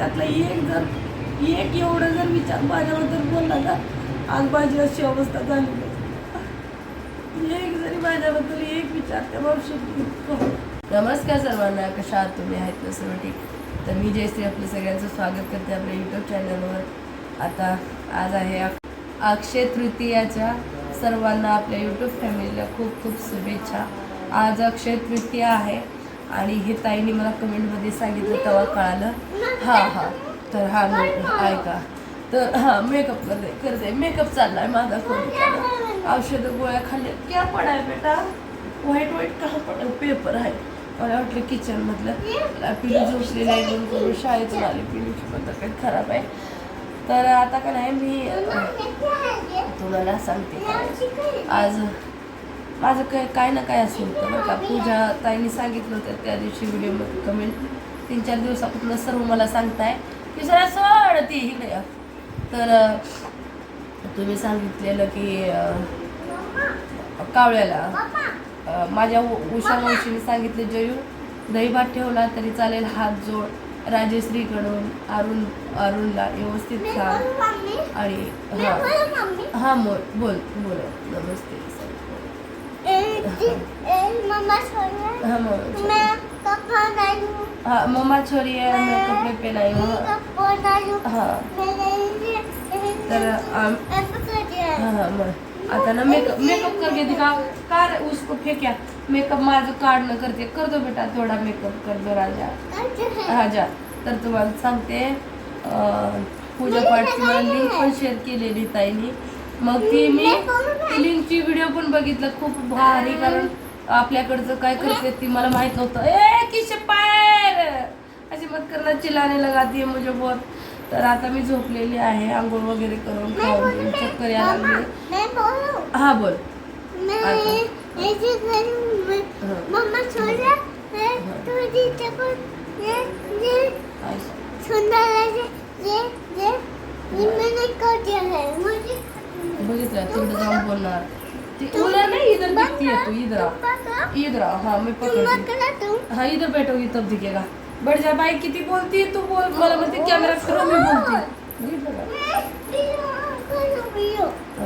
त्यातला एक जर एक एवढं जर विचार माझ्याबद्दल बोलला ना आज माझी अशी अवस्था झाली एक जरी माझ्याबद्दल एक विचार त्या मावशी नमस्कार सर्वांना कशा आहात तुम्ही? आहेत ना सर्व ठीक? तर मी जयश्री आपलं सगळ्यांचं स्वागत करते आपल्या यूट्यूब चॅनलवर आता आज आहे अक्षय तृतीयाच्या सर्वांना आपल्या यूट्यूब फॅमिलीला खूप खूप शुभेच्छा. आज अक्षय तृतीया आहे. आणि हे ताईने मला कमेंटमध्ये सांगितलं तेव्हा कळालं. हां हां. तर हा ऐका. तर हां मेकअप करते करते. मेकअप चाललाय माझा कोणी औषधं गोळ्या खाल्ल्या. क्या पडाय बेटा? व्हाईट व्हाईट का पड पेपर आहे. मला वाटलं किचनमधलं पिलू झोपलेलं आहे म्हणून करून शाळेतून आली. पिलूची पण तब्येत खराब आहे. तर आता का नाही मी तुम्हाला सांगते. आज माझं काय काय ना काय असं होतं बरं का. पूजा ताईने सांगितलं होतं त्या दिवशी व्हिडिओमध्ये कमेंट तीन चार दिवसापासून सर्व मला सांगताय की जरा सोड ती इकडे. तर तुम्ही सांगितलेलं की कावळ्याला माझ्या उषा मावशीने सांगितले जयू दही भात ठेवला तरी चालेल हात जोड. राजश्रीकडून अरुण अरुणला व्यवस्थित सांग आणि हा. हा बोल बोल बोल. नमस्ते. हा हाँ मम्मा छोरी है मैं कपड़े पहनाई हूँ हाँ हाँ हाँ आता ना मेकअप करके दिखा कार उसको फेंक्या मेकअप माझं काढणं करते कर दो बेटा थोडा मेकअप कर दो राजा राजा तर तुम्हाला सांगते अं, पूजा पाठची मला लिंक पण शेअर केलेली ताईनी मग ती मी ती लिंकची व्हिडिओ पण बघितलं खूप भारी कारण आपल्याकडचं काय करते ती मला माहीत नव्हतं. ए किशे पायर अशी मत करणार चिल्लाने लगाती मुझे बहुत तर आता मी झोपलेली आहे आंघोळ वगैरे करून खाऊन चक्कर यायला लागली. हा बोल. सुंदर बघितलं तिकडे जाऊन बोलणार. तुला नाही इधर दिखती है तू इधर आ. इधर आ हाँ मैं तुम हाँ इधर बैठोगी तब दिखेगा बढ़ जा बाई किती बोलती तू बोल. मला म्हणते कॅमेरा फिरव मी बोलते. बघितलं का?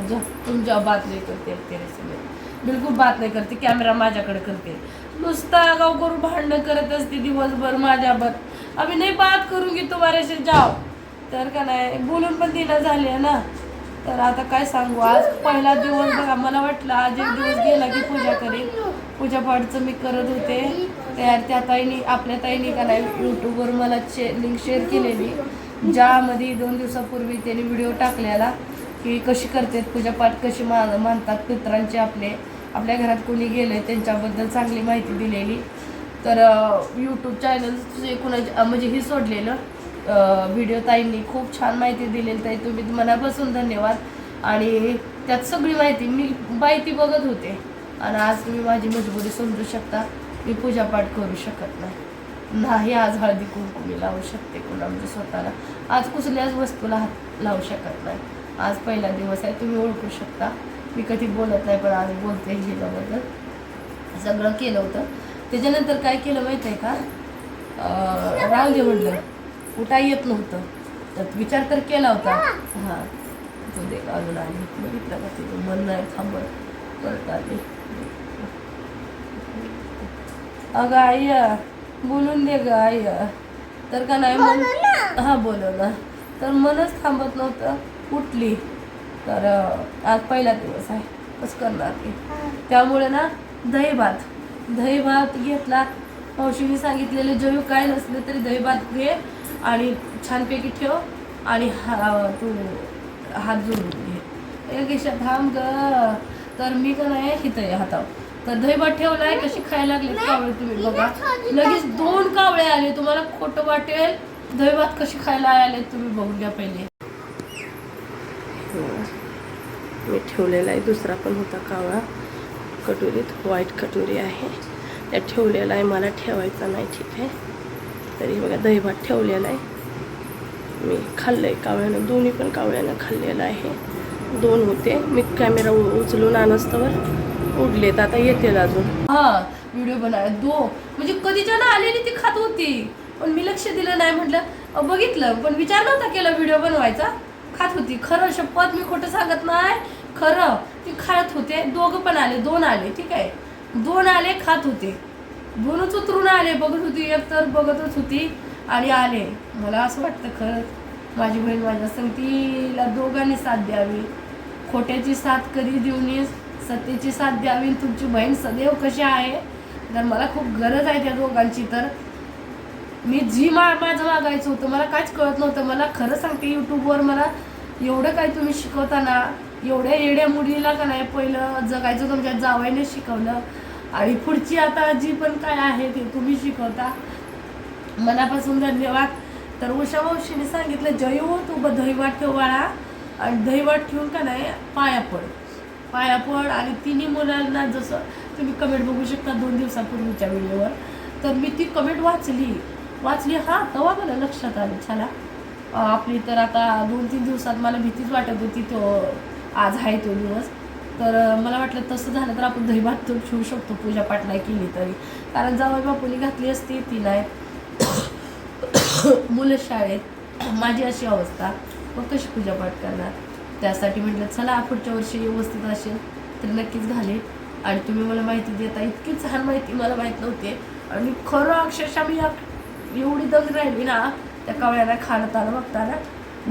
जा तुम जाओ बात नाही करते तेरे से मैं बिलकुल बात नाही करते कॅमेरा माझ्याकडे करते. नुसता आगाव करून भांडणं करत असते दिवसभर माझ्यावर. अभी नाही बात करून तुम्हारे से जाओ. तर का नाही बोलून पण दिलं झाले ना. तर आता काय सांगू? आज पहिला दिवस बघा मला वाटलं आज एक दिवस गेला की पूजा करेन. पूजा पाठचं मी करत होते. त्या त्या ताईनी आपल्या ताईनी का नाही यूट्यूबवर मला चे लिंक शेअर केलेली. ज्यामध्ये दोन दिवसापूर्वी त्यांनी व्हिडिओ टाकलेला की कशी करतात पूजापाठ कशी मान मानतात पित्रांचे आपले. आपल्या घरात कोणी गेले त्यांच्याबद्दल चांगली माहिती दिलेली. तर यूट्यूब चॅनल कुणाचे म्हणजे ही सोडलेलं. व्हिडिओ ताईंनी खूप छान माहिती दिलेली. ताई तुम्ही मनापासून धन्यवाद. आणि त्यात सगळी माहिती मी माहिती बघत होते. आणि आज तुम्ही माझी मजबुरी समजू शकता. मी पूजापाठ करू शकत नाही. नाही आज हळदी कुंकू मी लावू शकते कुणा म्हणजे स्वतःला. आज कुसल्याच वस्तूला हात लावू शकत नाही. आज पहिला दिवस आहे तुम्ही ओळखू शकता. मी कधी बोलत नाही पण आज बोलते हिलाबद्दल सगळं केलं होतं. त्याच्यानंतर काय केलं माहिती आहे का राहू दे म्हटलं. उठा येत नव्हतं. तर विचार तर केला होता. हां. तो दे अजून आली. बघितलं का तिथं मन नाही थांबत. परत आली. अगं आई बोलून दे ग आई तर का नाही मन हा बोलवलं. तर मनच थांबत नव्हतं. उठली. तर आज पहिला दिवस आहे. कसं करणार ती त्यामुळे ना दही भात दही भात घेतला. मावशीने सांगितलेलं जयू काय नसलं तरी दही भात घे. आणि छानपैकी ठेव आणि हा तू हात जोडून घे. एक इशा थांब ग. तर मी का नाही हिथं आहे हातावर. तर दही भात ठेवलाय कशी खायला लागले कावळे तुम्ही बघा. लगेच दोन कावळे आले तुम्हाला खोटं वाटेल. दही भात कशी खायला आले तुम्ही बघून घ्या पहिले. मी ठेवलेला आहे दुसरा पण होता कावळा. कटोरीत व्हाईट कटोरी आहे. त्या ठेवलेला आहे मला ठेवायचा नाही ठीक आहे. तरी बघा दहीभात ठेवलेला आहे. मी खाल्लं आहे कावळ्यानं दोन्ही पण कावळ्यानं खाल्लेलं आहे. दोन होते. मी कॅमेरा उ- उचलून आणस्तवर उडलेत. आता येतील अजून. हा व्हिडिओ बनवाय दो. म्हणजे कधीच्या ना आलेली ती खात होती. पण मी लक्ष दिलं नाही. म्हटलं बघितलं. पण विचार नव्हता केला व्हिडिओ बनवायचा. खात होती. खरं शपथ मी खोटं सांगत नाही. खरं ती खात होते. दोघं पण आले. दोन आले. ठीक आहे. दोन आले खात होते. दोनच उतरून आले बघत होती एक तर बघतच होती आणि आले. मला असं वाटतं खरंच माझी बहीण माझ्या संगतीला दोघांनी साथ द्यावी. खोट्याची साथ कधी देऊ नये सत्तेची साथ द्यावी. आणि तुमची बहीण सदैव कशी आहे? तर मला खूप गरज आहे त्या दोघांची तर मी जी मा माझं मागायचं होतं मला काहीच कळत नव्हतं. मला खरं सांगते यूट्यूबवर मला एवढं काय तुम्ही शिकवताना एवढ्या येड्या मुलीला का नाही पहिलं जगायचं तुमच्या जावयाने शिकवलं. आणि पुढची आता जी पण काय आहे ते तुम्ही शिकवता. मनापासून धन्यवाद. तर उषा मावशीने सांगितलं जयू तू ब दहीवाट ठेवाळा आणि दहीवाट ठेवून का नाही पाया पड. पाया पड आणि तिन्ही मुलांना जसं तुम्ही कमेंट बघू शकता दोन दिवसापूर्वीच्या व्हिडिओवर. तर मी ती कमेंट वाचली. वाचली हा तेव्हा मला लक्षात आलं. छाला आपली तर आता दोन तीन दिवसात मला भीतीच वाटत होती तो आज आहे तो दिवस. तर मला वाटलं तसं झालं तर आपण दहीभात तर ठेवू शकतो पूजा पाठ नाही केली तरी. कारण जावई बापूनी घातली असती ती नाही मुलं शाळेत. माझी अशी अवस्था. मग कशी पूजापाठ करणार? त्यासाठी म्हटलं चला पुढच्या वर्षी व्यवस्थित असेल तर नक्कीच घालेल. आणि तुम्ही मला माहिती देता इतकी छान माहिती मला माहीत नव्हते. आणि खरं अक्षरशः मी एवढी दग राहिली ना त्या कवळ्याला खाणताना बघताना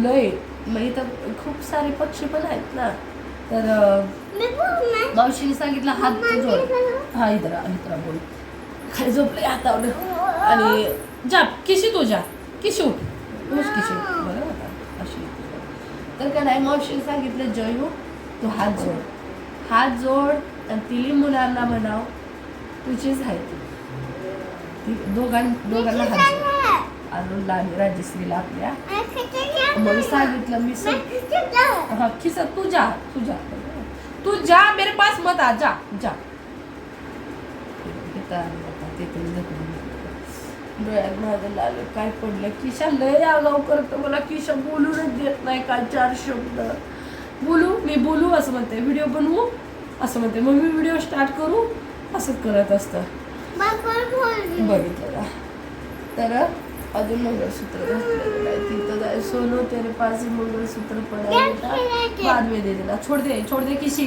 लय. मग इथं खूप सारे पक्षी पण आहेत ना. तर मावशीने सांगितलं हात जोड. हा इधर आ, बोल. खाली झोपले हातावर आणि जा किशी तो जा. किशी तूच किशी. बरं होता. अशी तर का नाही मावशीने सांगितलं जयू तू हात जोड. हात जोड आणि तिन्ही मुलांना म्हणाव तुझीच आहे ती. दोघां दोघांना हात जोड. अरुणला आणि राजश्रीला आपल्या. मग सांगितलं मी सग हाँ खिसा तू जा. तू जा मेरे पास मत आ जा जा. डोळ्यात माझं लाल काय पडलं? किशा लय आगाव करतो मला. किशा बोलूनच देत नाही काय चार शब्द. बोलू मी बोलू असं म्हणते. व्हिडिओ बनवू असं म्हणते. मग मी व्हिडिओ स्टार्ट करू असंच करत असतं. बघितलं तर अजून मंगळसूत्र घातलेलं आहे. तिथं जाय सोनो तेरे पास ही मंगलसूत्र पड़ा है बेटा बाद में दे देना छोड़ दे छोड़ दे किसी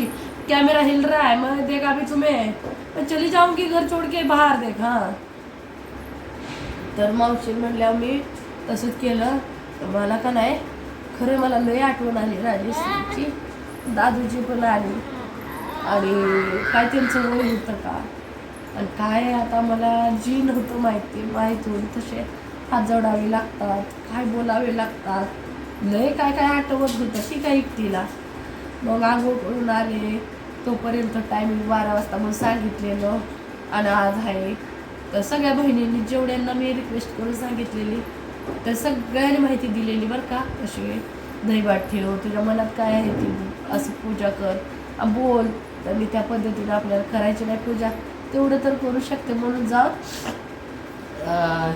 कैमरा हिल रहा है मैं देगा अभी तुम्हें. मैं चली जाऊंगी घर छोड़ के बाहर देख हाँ. तर मावशी म्हणल्यावर मी तसंच केलं. मला का नाही? खरं मला लय आठवण आली राजेश्वरीची दादूची पण आली. आणि काय त्यांचं वय होतं का? आणि काय आता मला जी नव्हतं माहिती माहीत होऊन तसे. हात जोडावे लागतात काय बोलावे लागतात. लय काय काय आठवत होतं ती काय एकटीला. मग आंघोळ करून आले तोपर्यंत टायमिंग बारा वाजता मग सांगितलेलं आणि आज आहे. तर सगळ्या बहिणींनी जेवढ्यांना मी रिक्वेस्ट करून सांगितलेली तर सगळ्यांनी माहिती दिलेली बरं का कशी दहीबाट ठेव तुझ्या मनात काय आहे ती? असं पूजा कर. बोल. तर मी त्या पद्धतीनं आपल्याला करायची नाही पूजा. तेवढं तर करू शकते म्हणून जाऊन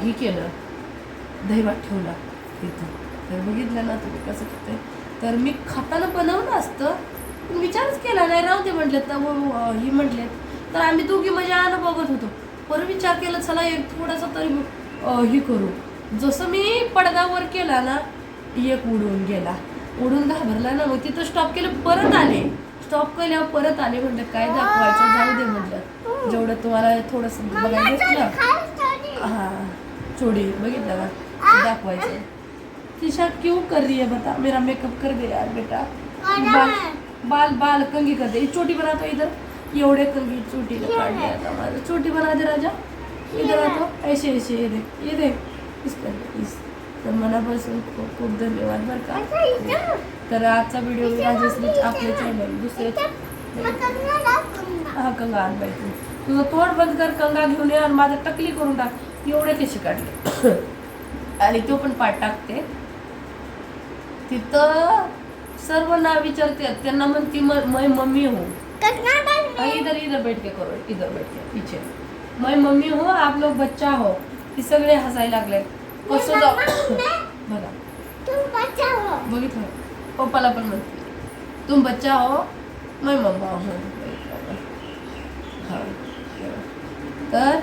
हे केलं. दहीभात ठेवला इथं तर बघितलं ना तुम्ही कसं करते तर मी खाताना बनवलं असतं पण विचारच केला नाही. राहू दे म्हटलं तर ही म्हटले. तर आम्ही दोघी मजानं बघत होतो. परत विचार केला चला एक थोडासा तरी हे करू. जसं मी पडद्यावर केला ना एक उडून गेला. उडून घाबरला ना मग तिथं स्टॉप केलं परत आले. स्टॉप केल्यावर परत आले म्हटलं काय दाखवायचं? जाऊ दे म्हटलं. जेवढं तुम्हाला थोडंसं बघायला हाँ चोड़ी बघितलं का? दाखवायचं किशा क्यों कर रही है बता? मेरा मेकअप कर दे यार बेटा। बाल बाल बाल कंगी कर दे। ये चोटी बना तो इधर। एवढे कंगी चोटी काढली आता माझं चोटी बना दे राजा। इधर आता ऐसे ऐसे ये देख ये देख। इस कर इस तर मनापासून खूप खूप धन्यवाद बरं का। तर आजचा व्हिडिओ राजश्री आपल्या चॅनल दुसरे हा कंगा आण तू तुझं तोंड बंद कर कंगा घेऊन ये आणि माझं टकली करून टाक। एवढे कशी काढले आणि तो पण पाठ टाकते. तिथं सर्व नाव विचारते त्यांना म्हणती म- मैं मम्मी हूँ. हाँ, इधर इधर बैठ के करो इधर बैठ के पीछे. मैं मम्मी हूँ आप लोग बच्चा हो. हे सगळे हसायला लागले कसं जाऊ? बघा. बघितलं पप्पाला पण म्हणते. तुम बच्चा हो मैं मम्मा हूँ हा. तर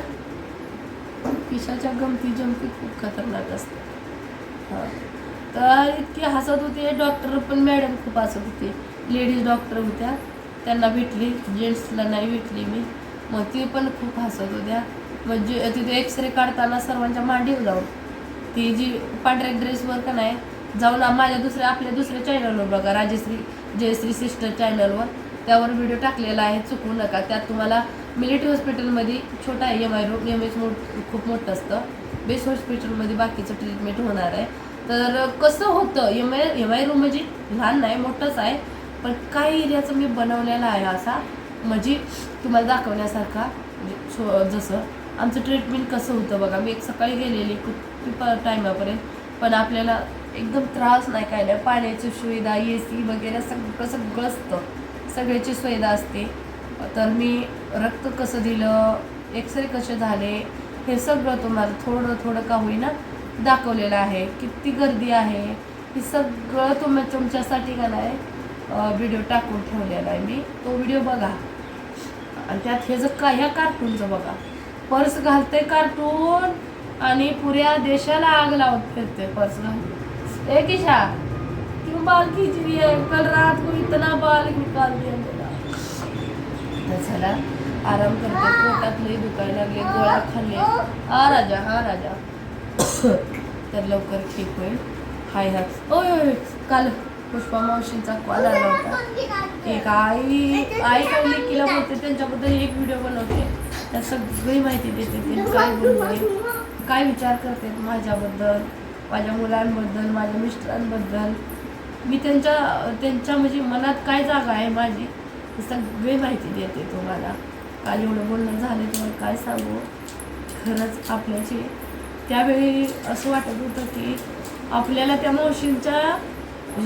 पिशाच्या गमती जमती खूप खतरनाक असते. हां. तर इतकी हसत होते डॉक्टर पण मॅडम खूप हसत होते. लेडीज डॉक्टर होत्या. त्यांना भेटली. जेंट्सला नाही भेटली मी. मग ती पण खूप हसत होत्या. म्हणजे तिथे एक्सरे काढताना सर्वांच्या मांडीवर जाऊन ती जी पांढऱ्या ड्रेसवर का नाही जाऊन माझ्या दुसऱ्या आपल्या दुसऱ्या चॅनलवर बघा राजश्री जयश्री सिस्टर चॅनलवर त्यावर व्हिडिओ टाकलेला आहे चुकू नका. त्यात तुम्हाला मिलिटरी हॉस्पिटलमध्ये छोटा आहे M I room M H मोठ खूप मोठं असतं. बेस हॉस्पिटलमध्ये बाकीचं ट्रीटमेंट होणार आहे. तर कसं होतं M I M I room म्हणजे लहान नाही मोठंच आहे. पण काही एरियाचं मी बनवलेला आहे असा. म्हणजे तुम्हाला दाखवण्यासारखा म्हणजे छो जसं आमचं ट्रीटमेंट कसं होतं बघा. मी एक सकाळी गेलेली खूप टायमापर्यंत पण आपल्याला एकदम त्रास नाही काय नाही. पाण्याची सुविधा ए सी वगैरे सगळं सगळं असतं. सगळ्याची सुविधा असते. तर मी रक्त कसं दिलं एक्सरे कसे झाले हे सगळं तुम्हाला थोडं थोडं का होईना दाखवलेलं आहे. किती गर्दी आहे हे सगळं तुम्ही तुमच्यासाठी का नाही व्हिडिओ टाकून ठेवलेला आहे मी. तो व्हिडिओ बघा. आणि त्यात हे जर काय ह्या कार्टूनचं बघा. पर्स घालते कार्टून आणि पुऱ्या देशाला आग लावत फिरते पर्स घालून. ए किशा क्यों बाल खींच रही है कल रात को इतना बाल निकाल दिया मेरा. झाला चला. आराम करते पोटात लई दुखायला लागले गोळ्या खाल्ले. हा राजा हा राजा. तर लवकर ठीक होईल. हाय हाय. ओय ओय काल पुष्पा मावशींचा कॉल आला होता. एक आई आई काय लेकीला बोलते त्यांच्याबद्दल एक व्हिडिओ बनवते. त्या सगळी माहिती देते ते काय बोलते काय विचार करते माझ्याबद्दल माझ्या मुलांबद्दल माझ्या मिस्टरांबद्दल. मी त्यांच्या त्यांच्या म्हणजे मनात काय जागा आहे माझी सगळी माहिती देते तुम्हाला. काल एवढं बोलणं झालं तुम्हाला काय सांगू? खरंच आपल्याची त्यावेळी असं वाटत होतं की आपल्याला त्या मावशींच्या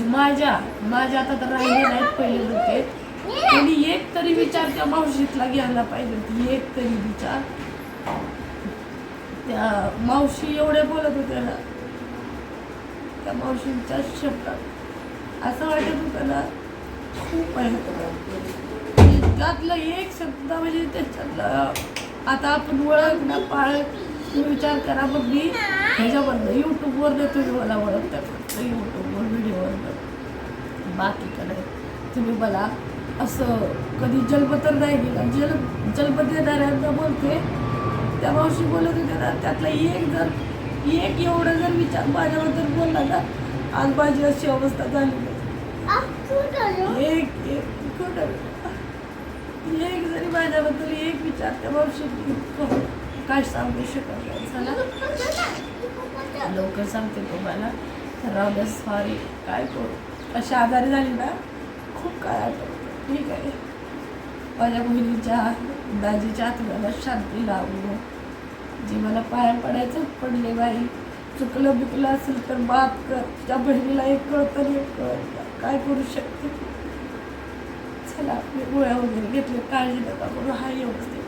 माझ्या माझ्या आता तर राहिले नाहीत पहिले होते आणि एक तरी विचार त्या मावशीतला घ्यायला पाहिजे होती एक तरी विचार. त्या मावशी एवढे बोलत होत्या ना त्या मावशींच्या शब्दात. असं वाटत होतं ना खूप आहे त्यातलं एक शब्द म्हणजे त्याच्यातलं आता आपण ओळख ना पाळख तुम्ही विचार करा मग मी. ह्याच्याबद्दल यूट्यूबवर तुम्ही मला ओळखता. फक्त यूट्यूबवर व्हिडिओवर बाकी कडे तुम्ही मला असं कधी जन्म तर नाही दिला जल देणाऱ्यांना बोलते. त्या मावशी बोलत होत्या ना त्यातला एक जर एक एवढं जर विचार माझ्याबद्दल बोलला ना आज माझी अशी अवस्था झाली. एक एक खोटं एक जरी माझ्याबद्दल एक विचार त्या मावशी काय सांगू शकत नाही. चला. लवकर सांगते तुम्हाला. तर राहू सॉरी काय करू? अशी आजारी झाली ना खूप काय आठवतं. ठीक आहे. माझ्या बहिणीच्या दाजीच्या आत्म्याला शांती लावू जी मला पाया पडायचं पडले बाई चुकलं बिकलं असेल तर बात कर. त्या बहिणीला एक कळतं एक कळत. काय करू शकते? चला आपले गोळ्या वगैरे घेतले काळजी नका करू हा व्यवस्थित